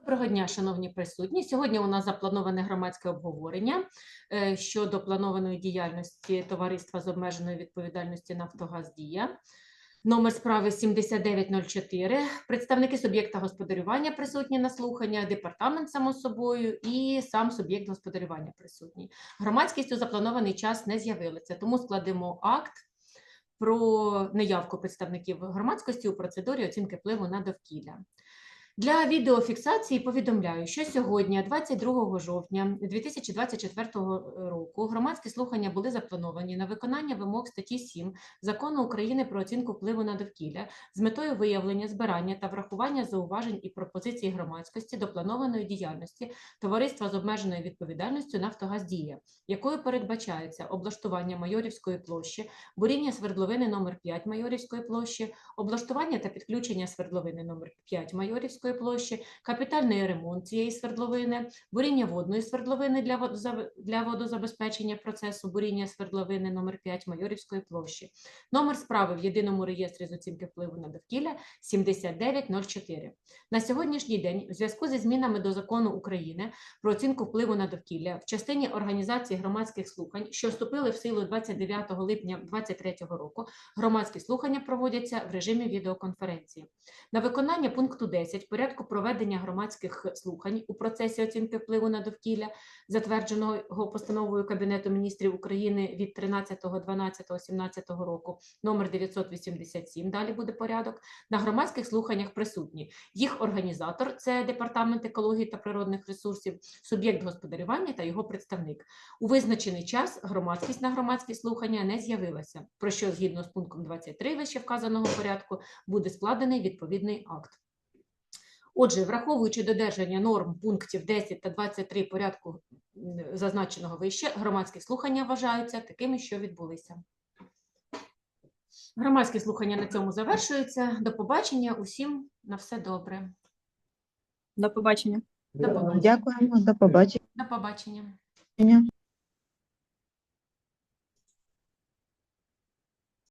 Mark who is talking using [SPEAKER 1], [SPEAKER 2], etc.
[SPEAKER 1] Доброго дня, шановні присутні. Сьогодні у нас заплановане громадське обговорення е, щодо планованої діяльності товариства з обмеженою відповідальністю Нафтогаз Дія. Номер справи 7904. Представники суб'єкта господарювання присутні на слухання, департамент само собою і сам суб'єкт господарювання присутній. Громадськість у запланований час не з'явилася, тому складемо акт про неявку представників громадськості у процедурі оцінки впливу на довкілля. Для відеофіксації повідомляю, що сьогодні, 22 жовтня 2024 року, громадські слухання були заплановані на виконання вимог статті 7 Закону України про оцінку впливу на довкілля з метою виявлення, збирання та врахування зауважень і пропозицій громадськості до планованої діяльності товариства з обмеженою відповідальністю «Нафтогаз Дія», якою передбачається облаштування Майорівської площі, буріння свердловини номер 5 Майорівської площі, облаштування та підключення свердловини номер 5 Майорівської площі, капітальний ремонт цієї свердловини, буріння водної свердловини для, для водозабезпечення процесу буріння свердловини номер 5 Майорівської площі. Номер справи в єдиному реєстрі з оцінки впливу на довкілля 7904. На сьогоднішній день, у зв'язку зі змінами до закону України про оцінку впливу на довкілля в частині організації громадських слухань, що вступили в силу 29 липня 2023 року, громадські слухання проводяться в режимі відеоконференції. На виконання пункту 10 порядку проведення громадських слухань у процесі оцінки впливу на довкілля, затвердженого постановою Кабінету міністрів України від 13.12.17 року, номер 987, далі буде порядок, на громадських слуханнях присутні. Їх організатор – це Департамент екології та природних ресурсів, суб'єкт господарювання та його представник. У визначений час громадськість на громадські слухання не з'явилася, про що згідно з пунктом 23 вище вказаного порядку буде складений відповідний акт. Отже, враховуючи додержання норм пунктів 10 та 23 порядку зазначеного вище, громадські слухання вважаються такими, що відбулися. Громадські слухання на цьому завершуються. До побачення. Усім на все добре.
[SPEAKER 2] До побачення.
[SPEAKER 1] До побачення.
[SPEAKER 3] Дякуємо, до побачення.
[SPEAKER 1] До побачення.